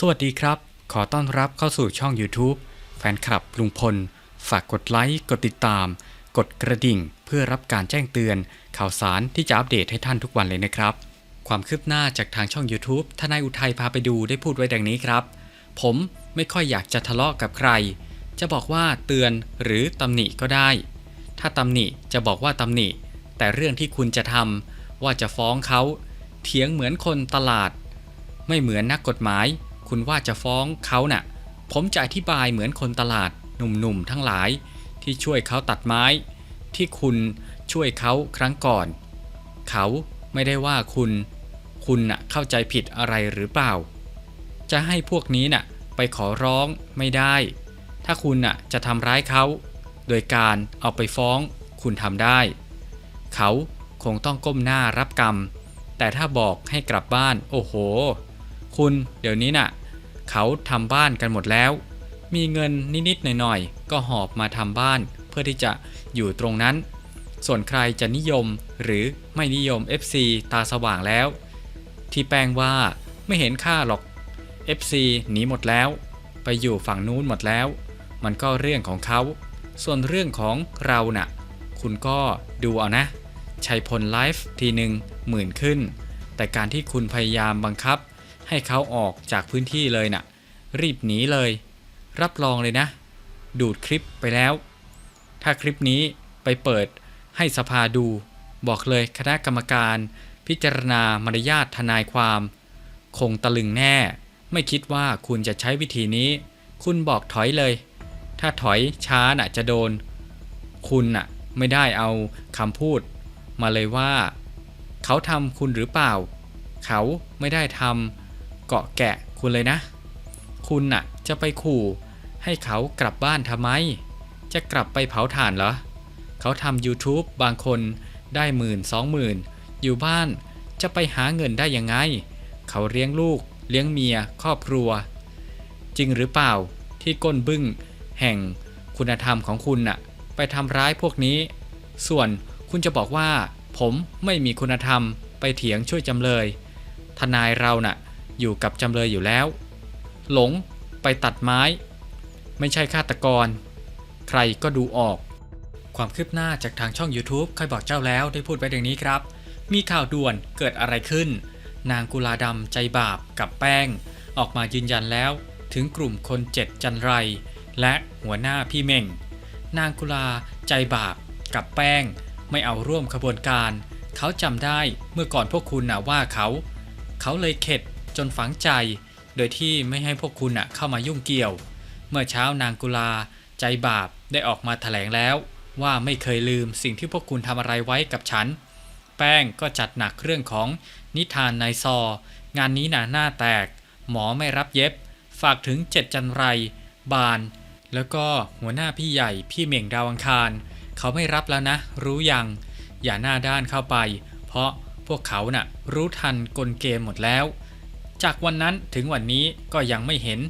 สวัสดีครับ ขอต้อนรับเข้าสู่ช่อง YouTube แฟนคลับลุงพล ฝากกดไลค์ กดติดตาม กดกระดิ่ง เพื่อรับการแจ้งเตือน ข่าวสารที่จะอัปเดตให้ท่านทุกวันเลยนะครับ ความคืบหน้าจากทางช่อง YouTube ทนายอุทัยพาไปดูได้พูดไว้ดังนี้ครับ ผมไม่ค่อยอยากจะทะเลาะกับใคร จะบอกว่าเตือนหรือตำหนิก็ได้ ถ้าตำหนิจะบอกว่าตำหนิ แต่เรื่องที่คุณจะทำว่าจะฟ้องเขาเถียงเหมือนคนตลาด ไม่เหมือนนักกฎหมาย คุณว่าจะฟ้องเขาน่ะ ผมจะอธิบายเหมือนคนตลาดหนุ่มๆทั้งหลาย ที่ช่วยเขาตัดไม้ ที่คุณช่วยเขาครั้งก่อน เขาไม่ได้ว่าคุณ คุณน่ะเข้าใจผิดอะไรหรือเปล่า จะให้พวกนี้น่ะไปขอร้องไม่ได้ ถ้าคุณน่ะจะทำร้ายเขา โดยการเอาไปฟ้องคุณทำได้ เขาคงต้องก้มหน้ารับกรรม แต่ถ้าบอกให้กลับบ้าน โอ้โห คุณเดี๋ยวนี้น่ะ เขาทำบ้านกันหมดแล้ว มีเงินนิดๆหน่อยๆ ก็หอบมาทำบ้านเพื่อที่จะอยู่ตรงนั้น ส่วนใครจะนิยมหรือไม่นิยม FC ตาสว่างแล้ว ที่แป้งว่าไม่เห็นค่าหรอก FC หนีหมดแล้ว ไปอยู่ฝั่งนู้นหมดแล้ว มันก็เรื่องของเขา ส่วนเรื่องของเราน่ะ คุณก็ดูเอานะชัยพลไลฟ์ทีหนึ่งหมื่นขึ้น แต่การที่คุณพยายามบังคับ ให้เขาออกจากพื้นที่เลยน่ะ รีบหนีเลย รับรองเลยนะ ดูดคลิปไปแล้ว ถ้าคลิปนี้ไปเปิดให้สภาดู บอกเลยคณะกรรมการ พิจารณามารยาททนายความ คงตะลึงแน่ ไม่คิดว่าคุณจะใช้วิธีนี้ คุณบอกถอยเลย ถ้าถอยช้าน่ะจะโดน คุณน่ะไม่ได้เอาคำพูด มาเลยว่า เขาทำคุณหรือเปล่า เขาไม่ได้ทำ เกาะแกะคุณเลยนะ คุณน่ะ จะไปขู่ให้เขากลับบ้านทำไม จะกลับไปเผาถ่านเหรอ เขาทำ YouTube บางคนได้หมื่นสองหมื่นอยู่บ้านจะไปหาเงินได้ยังไง เขาเลี้ยงลูก เลี้ยงเมีย ครอบครัว จริงหรือเปล่าที่ก้นบึ้ง แห่งคุณธรรมของคุณน่ะ ไปทำร้ายพวกนี้ ส่วนคุณจะบอกว่า ผมไม่มีคุณธรรมไปเถียงช่วยจำเลย ทนายเราน่ะ อยู่กับจำเลยอยู่แล้ว หลงไปตัดไม้ ไม่ใช่ฆาตกร ใครก็ดูออก ความคืบหน้าจากทางช่อง YouTube ใครบอกเจ้าแล้วได้พูดไว้ดังนี้ครับ มีข่าวด่วนเกิดอะไรขึ้น นางกุลาดำใจบาปกับแป้ง ออกมายืนยันแล้ว ถึงกลุ่มคนเจ็ดจันไร และหัวหน้าพี่เม่ง นางกุลาใจบาปกับแป้ง ไม่เอาร่วมขบวนการ เขาจำได้เมื่อก่อนพวกคุณน่ะว่าเขา เขาเลยเข็ด จนฝังใจ โดยที่ไม่ให้พวกคุณเข้ามายุ่งเกี่ยว เมื่อเช้านางกุลาใจบาปได้ออกมาแถลงแล้ว ว่าไม่เคยลืมสิ่งที่พวกคุณทำอะไรไว้กับฉัน แป้งก็จัดหนักเรื่องของนิทานนายซอ งานนี้หนาหน้าแตก หมอไม่รับเย็บ ฝากถึงเจ็ดจันไร บาน แล้วก็หัวหน้าพี่ใหญ่พี่เหม่งดาวอังคาร เขาไม่รับแล้วนะ รู้ยัง อย่าหน้าด้านเข้าไป เพราะพวกเขาน่ะรู้ทันกลเกมหมดแล้ว จากวันนั้นถึงวันนี้ก็ยังไม่เห็น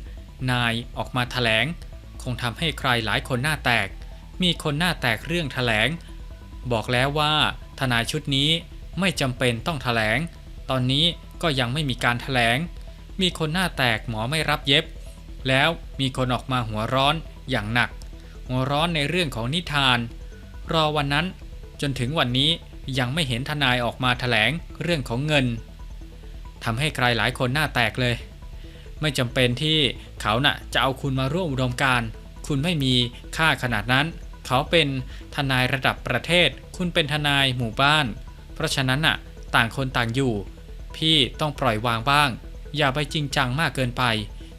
นายออกมาแถลง คงทำให้ใครหลายคนหน้าแตก มีคนหน้าแตกเรื่องแถลง บอกแล้วว่าทนายชุดนี้ไม่จำเป็นต้องแถลง ตอนนี้ก็ยังไม่มีการแถลง มีคนหน้าแตกหมอไม่รับเย็บ แล้วมีคนออกมาหัวร้อนอย่างหนัก หัวร้อนในเรื่องของนิทาน รอวันนั้นจนถึงวันนี้ยังไม่เห็นทนายออกมาแถลงเรื่องของเงิน ทำให้ใครหลายคนหน้าแตกเลย ไม่จำเป็นที่เขาน่ะจะเอาคุณมาร่วมอุดมการ คุณไม่มีค่าขนาดนั้น เขาเป็นทนายระดับประเทศ คุณเป็นทนายหมู่บ้าน เพราะฉะนั้นน่ะต่างคนต่างอยู่ พี่ต้องปล่อยวางบ้าง อย่าไปจริงจังมากเกินไป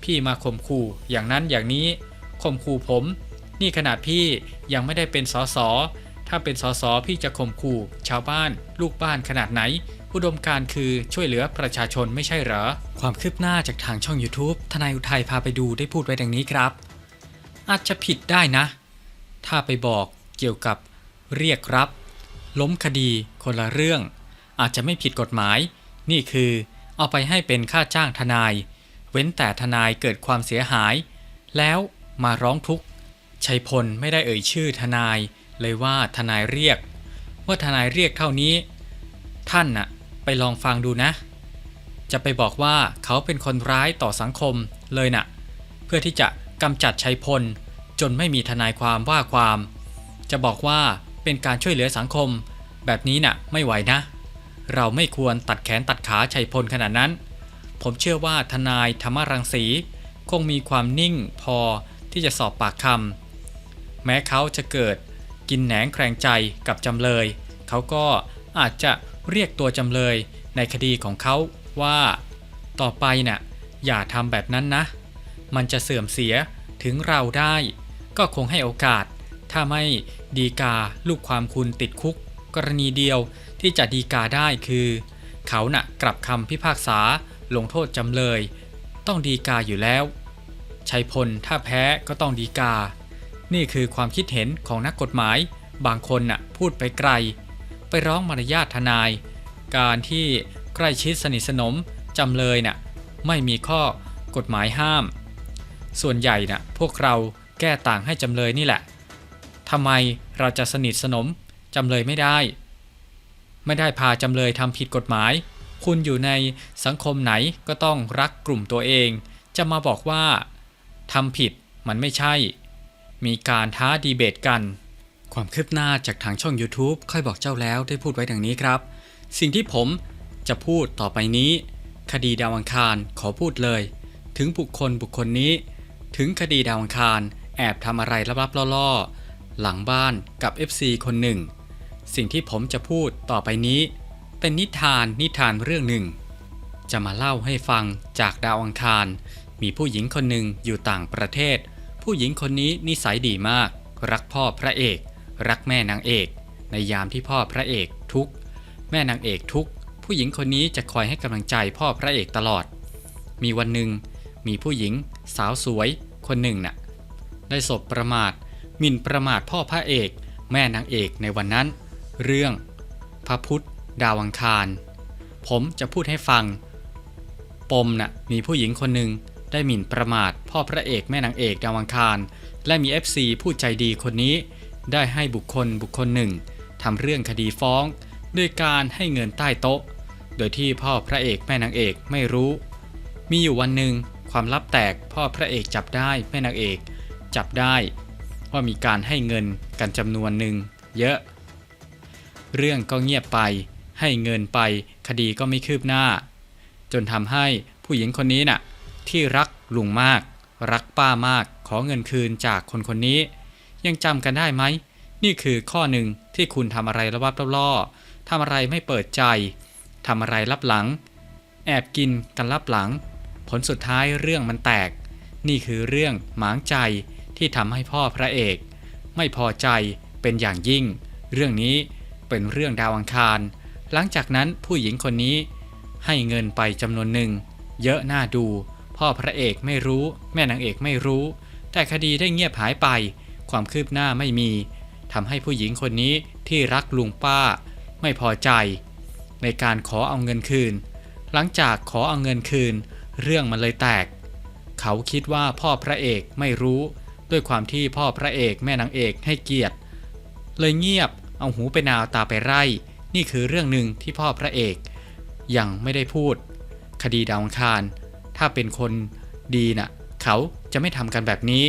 พี่มาข่มขู่อย่างนั้นอย่างนี้ข่มขู่ผม นี่ขนาดพี่ยังไม่ได้เป็นสสถ้าเป็นสสพี่จะข่มขู่ชาวบ้าน ลูกบ้านขนาดไหน อุดมการคือช่วยเหลือประชาชนไม่ใช่เหรอ ความคืบหน้าจากทางช่อง YouTube ทนายอุทัยพาไปดูได้พูดไว้ดังนี้ครับ อาจจะผิดได้นะ ถ้าไปบอกเกี่ยวกับเรียกรับ ล้มคดีคนละเรื่อง อาจจะไม่ผิดกฎหมาย นี่คือเอาไปให้เป็นค่าจ้างทนาย เว้นแต่ทนายเกิดความเสียหาย แล้วมาร้องทุกข์ชัยพลไม่ได้เอ่ยชื่อทนาย เลยว่าทนายเรียก ว่าทนายเรียกเท่านี้ ท่านน่ะ ไปลองฟังดูนะ จะไปบอกว่าเขาเป็นคนร้ายต่อสังคมเลยน่ะ เพื่อที่จะกำจัดชัยพล จนไม่มีทนายความว่าความ จะบอกว่าเป็นการช่วยเหลือสังคม แบบนี้น่ะไม่ไหวนะ เราไม่ควรตัดแขนตัดขาชัยพลขนาดนั้น ผมเชื่อว่าทนายธรรมรังสีคงมีความนิ่งพอที่จะสอบปากคำแม้เขาจะเกิดกินแหนงแครงใจกับจำเลย เขาก็อาจจะ เรียกตัวจำเลยในคดีของเขาว่า ต่อไปน่ะอย่าทำแบบนั้นนะ มันจะเสื่อมเสียถึงเราได้ ก็คงให้โอกาส ถ้าไม่ดีกาลูกความคุณติดคุก กรณีเดียวที่จะดีกาได้คือ เขาน่ะกลับคำพิพากษาลงโทษจำเลย ต้องดีกาอยู่แล้วชัยพลถ้าแพ้ก็ต้องดีกา นี่คือความคิดเห็นของนักกฎหมาย บางคนน่ะพูดไปไกล ไปร้องมารยาททนาย การที่ใกล้ชิดสนิทสนมจำเลยน่ะไม่มีข้อกฎหมายห้าม ส่วนใหญ่น่ะพวกเราแก้ต่างให้จำเลยนี่แหละทำไมเราจะสนิทสนมจำเลยไม่ได้ ไม่ได้พาจำเลยทำผิดกฎหมาย คุณอยู่ในสังคมไหนก็ต้องรักกลุ่มตัวเอง จะมาบอกว่าทำผิดมันไม่ใช่ มีการท้าดีเบตกัน ความคืบหน้าจากทางช่อง YouTube ค่อยบอกเจ้าแล้วได้พูดไว้ดังนี้ครับ สิ่งที่ผมจะพูดต่อไปนี้ คดีดาวอังคารขอพูดเลย ถึงบุคคลบุคคลนี้ ถึงคดีดาวอังคารแอบทำอะไรลับๆล่อๆหลังบ้านกับ FC คนหนึ่ง สิ่งที่ผมจะพูดต่อไปนี้ เป็นนิทานนิทานเรื่องหนึ่ง จะมาเล่าให้ฟังจากดาวอังคาร มีผู้หญิงคนหนึ่งอยู่ต่างประเทศ ผู้หญิงคนนี้นิสัยดีมาก รักพ่อพระเอก รักแม่นางเอก ในยามที่พ่อพระเอกทุกแม่นางเอกทุกผู้หญิงคนนี้จะคอยให้กำลังใจพ่อพระเอกตลอด มีวันหนึ่งมีผู้หญิง สาวสวย คนหนึ่งน่ะได้สบประมาทหมิ่นประมาทพ่อพระเอก แม่นางเอกในวันนั้น เรื่อง พระพุทธ ดาวังคาร ผมจะพูดให้ฟัง ปมน่ะมีผู้หญิงคนหนึ่งได้หมิ่นประมาทพ่อพระเอกแม่นางเอกดาวังคาร และมี FC ผู้ใจดีคนนี้ ได้ให้บุคคลบุคคลหนึ่งทำเรื่องคดีฟ้องด้วยการให้เงินใต้โต๊ะ โดยที่พ่อพระเอกแม่นางเอกไม่รู้ มีอยู่วันหนึ่งความลับแตกพ่อพระเอกจับได้แม่นางเอก จับได้ว่ามีการให้เงินกันจำนวนหนึ่งเยอะ เรื่องก็เงียบไป ให้เงินไปคดีก็ไม่คืบหน้า จนทำให้ผู้หญิงคนนี้น่ะที่รักลุงมาก รักป้ามากขอเงินคืนจากคนคนนี้ ยังจำกันได้ไหม นี่คือข้อหนึ่งที่คุณทำอะไรระวับล่อๆทำอะไรไม่เปิดใจทำอะไรลับหลัง แอบกินกันลับหลัง ผลสุดท้ายเรื่องมันแตก นี่คือเรื่องหมางใจที่ทำให้พ่อพระเอก ไม่พอใจเป็นอย่างยิ่ง เรื่องนี้เป็นเรื่องดาวอังคาร หลังจากนั้นผู้หญิงคนนี้ ให้เงินไปจำนวนหนึ่ง เยอะน่าดู พ่อพระเอกไม่รู้ แม่นางเอกไม่รู้ แต่คดีได้เงียบหายไป ความคืบหน้าไม่มีทำให้ผู้หญิงคนนี้ที่รักลุงป้า ไม่พอใจ ในการขอเอาเงินคืน หลังจากขอเอาเงินคืน เรื่องมันเลยแตก เขาคิดว่าพ่อพระเอกไม่รู้ ด้วยความที่พ่อพระเอกแม่นางเอกให้เกียรติ เลยเงียบเอาหูไปนาวตาไปไร่ นี่คือเรื่องหนึ่งที่พ่อพระเอก ยังไม่ได้พูด คดีดาวอังคาร ถ้าเป็นคนดีน่ะ เขาจะไม่ทำกันแบบนี้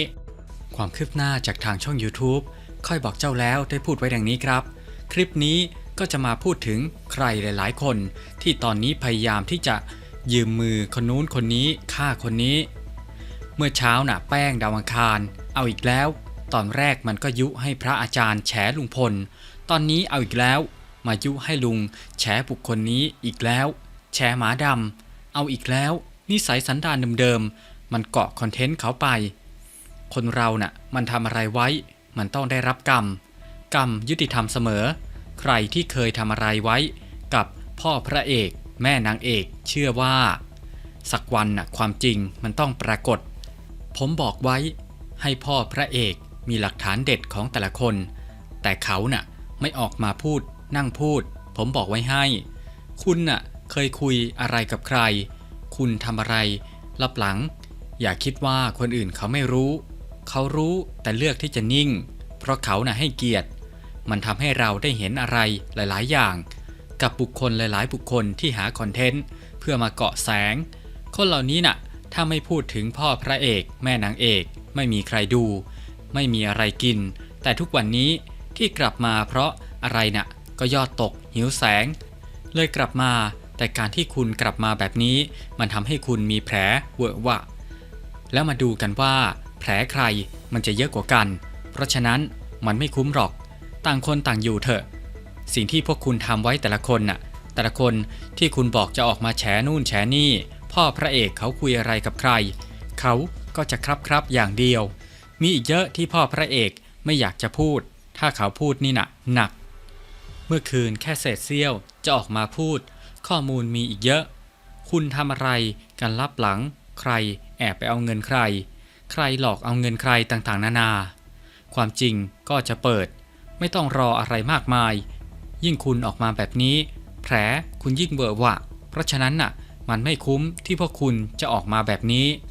ความคืบหน้าจากทางช่อง YouTube ค่อยบอกเจ้าแล้วได้พูดไว้ดังนี้ครับ คลิปนี้ก็จะมาพูดถึงใครหลาย ๆ คน ที่ตอนนี้พยายามที่จะยืมมือคนนู้นคนนี้ฆ่าคนนี้ เมื่อเช้าน่ะแป้งดาวังคาร เอาอีกแล้ว ตอนแรกมันก็ยุให้พระอาจารย์แฉลุงพล ตอนนี้เอาอีกแล้ว มายุให้ลุง แฉบุคคลนี้อีกแล้ว แฉหมาดำเอาอีกแล้ว นิสัยสันดานเดิมๆมันเกาะคอนเทนต์เขาไป คนเราน่ะมันทำอะไรไว้ มันต้องได้รับกรรม กรรมยุติธรรมเสมอ ใครที่เคยทำอะไรไว้ กับพ่อพระเอก แม่นางเอก เชื่อว่า สักวันน่ะความจริงมันต้องปรากฏ ผมบอกไว้ ให้พ่อพระเอกมีหลักฐานเด็ดของแต่ละคน แต่เขาน่ะไม่ออกมาพูด นั่งพูด ผมบอกไว้ให้ คุณน่ะเคยคุยอะไรกับใคร คุณทำอะไรลับหลัง อย่าคิดว่าคนอื่นเขาไม่รู้ เขารู้แต่เลือกที่จะนิ่ง เพราะเขาน่ะให้เกียรติ มันทำให้เราได้เห็นอะไรหลาย ๆ อย่าง กับบุคคลหลาย ๆ บุคคลที่หาคอนเทนต์เพื่อมาเกาะแสง คนเหล่านี้น่ะ ถ้าไม่พูดถึงพ่อพระเอก แม่นางเอก ไม่มีใครดู ไม่มีอะไรกิน แต่ทุกวันนี้ที่กลับมาเพราะอะไรน่ะ ก็ยอดตก หิวแสง เลยกลับมา แต่การที่คุณกลับมาแบบนี้ มันทำให้คุณมีแผลเวอะวะ แล้วมาดูกันว่า แผลใครมันจะเยอะกว่ากัน เพราะฉะนั้นมันไม่คุ้มหรอก ต่างคนต่างอยู่เถอะ สิ่งที่พวกคุณทำไว้แต่ละคนน่ะ แต่ละคนที่คุณบอกจะออกมาแฉนู่นแฉนี่ พ่อพระเอกเขาคุยอะไรกับใคร เขาก็จะครับครับอย่างเดียว มีอีกเยอะที่พ่อพระเอกไม่อยากจะพูด ถ้าเขาพูดนี่น่ะหนัก เมื่อคืนแค่เศษเสี้ยวจะออกมาพูด ข้อมูลมีอีกเยอะ คุณทำอะไรกันลับหลัง ใครแอบไปเอาเงินใคร ใครหลอกเอาเงินใครต่างๆ นานา ความจริงก็จะเปิด ไม่ต้องรออะไรมากมาย ยิ่งคุณออกมาแบบนี้ แผลคุณยิ่งเบอร์วะ เพราะฉะนั้นน่ะ มันไม่คุ้มที่พวกคุณจะออกมาแบบนี้